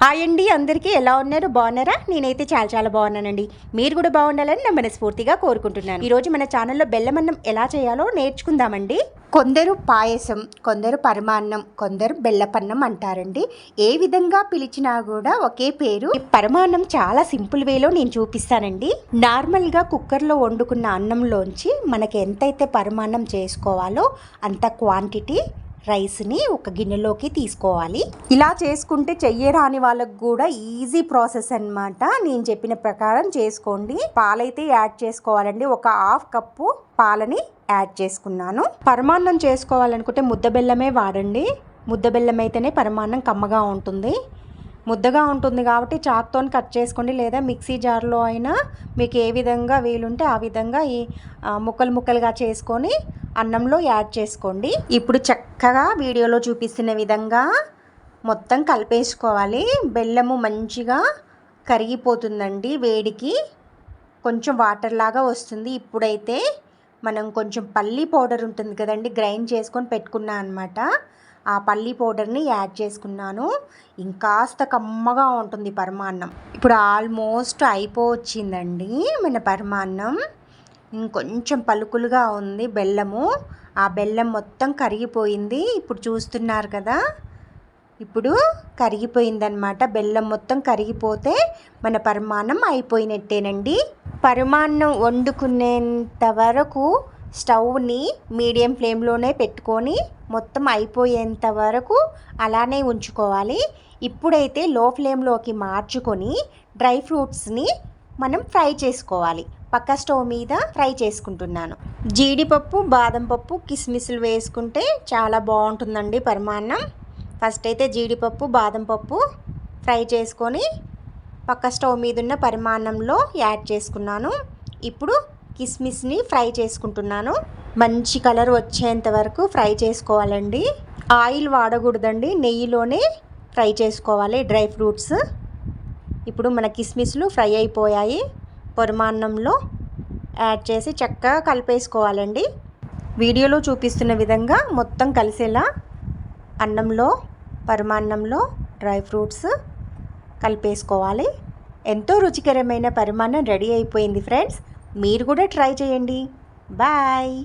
Hi అండి అందరికీ ఎలా ఉన్నారు? బాగున్నారా? నేనైతే చాలా చాలా బాగున్నానండి. మీరు కూడా బాగుండాలని నేను మనస్ఫూర్తిగా కోరుకుంటున్నాను. ఈరోజు మన ఛానల్లో బెల్లమన్నం ఎలా చేయాలో నేర్చుకుందామండి. కొందరు పాయసం కొందరు పరమాన్నం కొందరు బెల్లపన్నం అంటారండి. ఏ విధంగా పిలిచినా కూడా ఒకే పేరు. పరమాన్నం చాలా సింపుల్ వేలో నేను చూపిస్తానండి. నార్మల్గా కుక్కర్లో వండుకున్న అన్నంలోంచి మనకి ఎంతైతే పరమాన్నం చేసుకోవాలో అంత క్వాంటిటీ రైస్ని ఒక గిన్నెలోకి తీసుకోవాలి. ఇలా చేసుకుంటే చెయ్యరాని వాళ్ళకు కూడా ఈజీ ప్రాసెస్ అన్నమాట. నేను చెప్పిన ప్రకారం చేసుకోండి. పాలైతే యాడ్ చేసుకోవాలండి. ఒక హాఫ్ కప్పు పాలని యాడ్ చేసుకున్నాను. పరమాన్నం చేసుకోవాలనుకుంటే ముద్ద బెల్లమే వాడండి. ముద్ద బెల్లం అయితేనే పరమాన్నం కమ్మగా ఉంటుంది. ముద్దగా ఉంటుంది కాబట్టి చాక్తో కట్ చేసుకోండి. లేదా మిక్సీ జార్లో అయినా మీకు ఏ విధంగా వీలుంటే ఆ విధంగా ఈ ముక్కలు ముక్కలుగా చేసుకొని అన్నంలో యాడ్ చేసుకోండి. ఇప్పుడు చక్కగా వీడియోలో చూపిస్తున్న విధంగా మొత్తం కలిపేసుకోవాలి. బెల్లము మంచిగా కరిగిపోతుందండి వేడికి. కొంచెం వాటర్ లాగా వస్తుంది. ఇప్పుడైతే మనం కొంచెం పల్లి పౌడర్ ఉంటుంది కదండి గ్రైండ్ చేసుకొని పెట్టుకున్నా అనమాట ఆ పల్లి పౌడర్ని యాడ్ చేసుకున్నాను. ఇంకాస్త కమ్మగా ఉంటుంది పరమాన్నం. ఇప్పుడు ఆల్మోస్ట్ అయిపోవచ్చిందండి మన పరమాన్నం. ఇంకొంచెం పలుకులుగా ఉంది బెల్లము. ఆ బెల్లం మొత్తం కరిగిపోయింది. ఇప్పుడు చూస్తున్నారు కదా? ఇప్పుడు కరిగిపోయిందనమాట బెల్లం మొత్తం కరిగిపోతే మన పరమాన్నం అయిపోయినట్టేనండి. పరమాన్నం వండుకునేంత వరకు స్టవ్ని మీడియం ఫ్లేమ్లోనే పెట్టుకొని మొత్తం అయిపోయేంత వరకు అలానే ఉంచుకోవాలి. ఇప్పుడైతే లో ఫ్లేమ్లోకి మార్చుకొని డ్రై ఫ్రూట్స్ని మనం ఫ్రై చేసుకోవాలి. పక్క స్టవ్ మీద ఫ్రై చేసుకుంటున్నాను. జీడిపప్పు బాదం పప్పు కిస్మిస్లు వేసుకుంటే చాలా బాగుంటుందండి పరిమాణం. ఫస్ట్ అయితే జీడిపప్పు బాదం పప్పు ఫ్రై చేసుకొని పక్క స్టవ్ మీద ఉన్న పరిమాణంలో యాడ్ చేసుకున్నాను. ఇప్పుడు కిస్మిస్ని ఫ్రై చేసుకుంటున్నాను. మంచి కలర్ వచ్చేంత వరకు ఫ్రై చేసుకోవాలండి. ఆయిల్ వాడకూడదండి నెయ్యిలోనే ఫ్రై చేసుకోవాలి డ్రై ఫ్రూట్స్. ఇప్పుడు మన కిస్మిస్లు ఫ్రై అయిపోయాయి. పొరమాన్నంలో యాడ్ చేసి చక్కగా కలిపేసుకోవాలండి. వీడియోలో చూపిస్తున్న విధంగా మొత్తం కలిసేలా అన్నంలో పరమాన్నంలో డ్రై ఫ్రూట్స్ కలిపేసుకోవాలి. ఎంతో రుచికరమైన పరిమాణం రెడీ అయిపోయింది ఫ్రెండ్స్. మీరు కూడా ట్రై చేయండి. బాయ్.